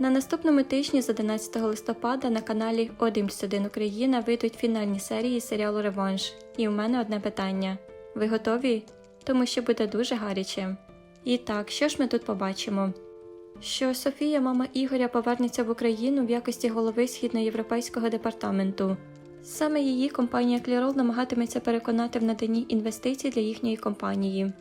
На наступному тижні з 11 листопада на каналі 1 Україна вийдуть фінальні серії серіалу Реванш. І у мене одне питання: ви готові? Тому що буде дуже гаряче. І так, що ж ми тут побачимо? Що Софія, мама Ігоря, повернеться в Україну в якості голови східноєвропейського департаменту. Саме її компанія Клірол намагатиметься переконати в наданні інвестицій для їхньої компанії.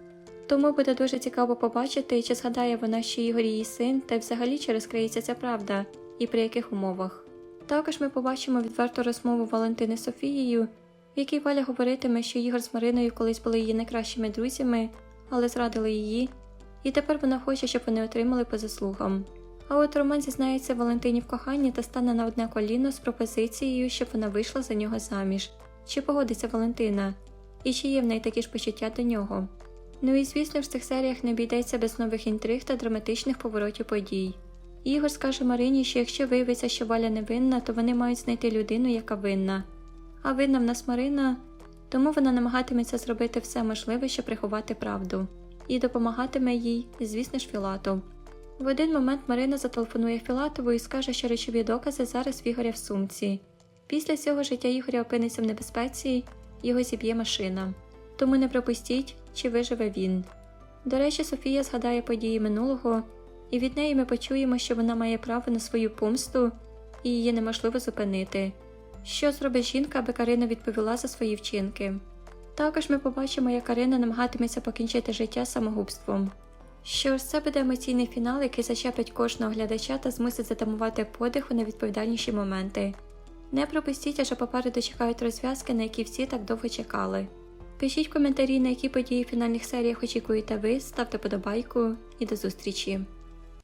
Тому буде дуже цікаво побачити, чи згадає вона, що Ігор її син, та й взагалі чи розкриється ця правда, і при яких умовах. Також ми побачимо відверту розмову Валентини з Софією, в якій Валя говоритиме, що Ігор з Мариною колись були її найкращими друзями, але зрадили її, і тепер вона хоче, щоб вони отримали по заслугам. А от Роман зізнається Валентині в коханні та стане на одне коліно з пропозицією, щоб вона вийшла за нього заміж. Чи погодиться Валентина? І чи є в неї такі ж почуття до нього? Ну і звісно в цих серіях не обійдеться без нових інтриг та драматичних поворотів подій. Ігор скаже Марині, що якщо виявиться, що Валя не винна, то вони мають знайти людину, яка винна. А винна в нас Марина, тому вона намагатиметься зробити все можливе, щоб приховати правду, і допомагатиме їй, звісно ж, Філату. В один момент Марина зателефонує Філатову і скаже, що речові докази зараз в Ігоря в сумці. Після цього життя Ігоря опиниться в небезпеці, його зіб'є машина. Тому не пропустіть, чи виживе він. До речі, Софія згадає події минулого, і від неї ми почуємо, що вона має право на свою помсту і її неможливо зупинити. Що зробить жінка, аби Карина відповіла за свої вчинки? Також ми побачимо, як Карина намагатиметься покінчити життя самогубством. Що ж, це буде емоційний фінал, який зачепить кожного глядача та змусить затамувати подих у найвідповідальніші моменти. Не пропустіть, аж попереду чекають розв'язки, на які всі так довго чекали. Пишіть коментарі, на які події в фінальних серіях очікуєте ви, ставте подобайку і до зустрічі!